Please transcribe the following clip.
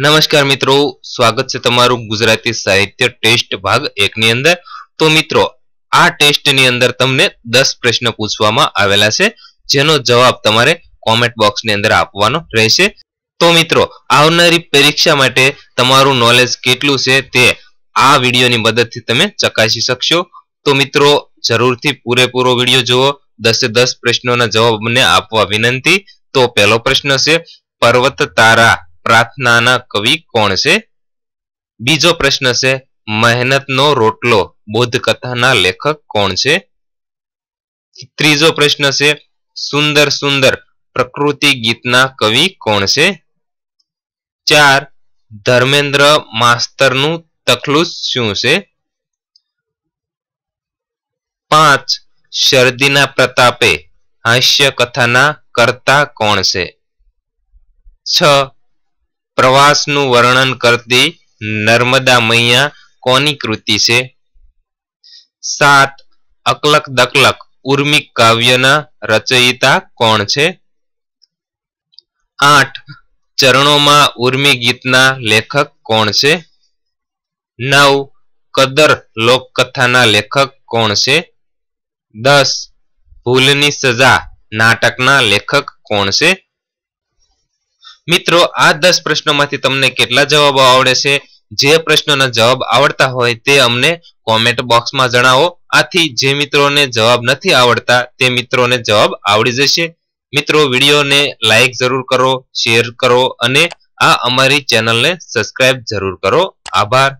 નમસ્કાર મિત્રો, સ્વાગત છે તમારું ગુજરાતી સાહિત્ય ટેસ્ટ ભાગ એકની અંદર. તો મિત્રો, આ ટેસ્ટની અંદર તમને દસ પ્રશ્ન પૂછવામાં આવેલા છે, જેનો જવાબ તમારે કોમેન્ટ બોક્સની અંદર આપવાનો રહેશે. તો મિત્રો, આવનારી પરીક્ષા માટે તમારું નોલેજ કેટલું છે તે આ વિડીયોની મદદથી તમે ચકાસી શકશો. તો મિત્રો, જરૂરથી પૂરેપૂરો વીડિયો જુઓ. દસે દસ પ્રશ્નોના જવાબ મને આપવા વિનંતી. તો પહેલો પ્રશ્ન છે, પર્વત તારા પ્રાર્થનાના કવિ કોણ છે? બીજો પ્રશ્ન છે, મહેનતનો રોટલો બૌદ્ધ કથાના લેખક કોણ છે? ત્રીજો પ્રશ્ન છે, સુંદર સુંદર પ્રકૃતિ ગીતના કવિ કોણ છે? ચાર, ધર્મેન્દ્ર માસ્તરનું તખલુસ શું છે? પાંચ, શરદીના પ્રતાપે હાસ્ય કથાના કરતા કોણ છે? છ પ્રવાસનું વર્ણન કરતી નર્મદા મૈયા કોની કૃતિ છે? સાત, અકલક દકલક, ઉર્મિક કાવ્યના રચયિતા કોણ છે? આઠ, ચરણોમાં ઉર્મી ગીતના લેખક કોણ છે? નવ, કદર લોકકથાના લેખક કોણ છે? દસ, ભૂલની સજા નાટકના લેખક કોણ છે? મિત્રો, આ દસ પ્રશ્નોમાંથી તમને કેટલા જવાબો આવડે છે? જે પ્રશ્નોના જવાબ આવડતા હોય તે અમને કોમેન્ટ બોક્સમાં જણાવો. આથી જે મિત્રોને જવાબ નથી આવડતા, તે મિત્રોને જવાબ આવડી જશે. મિત્રો, વિડીયોને લાઈક જરૂર કરો શેર કરો અને આ અમારી ચેનલને સબસ્ક્રાઇબ જરૂર કરો. આભાર.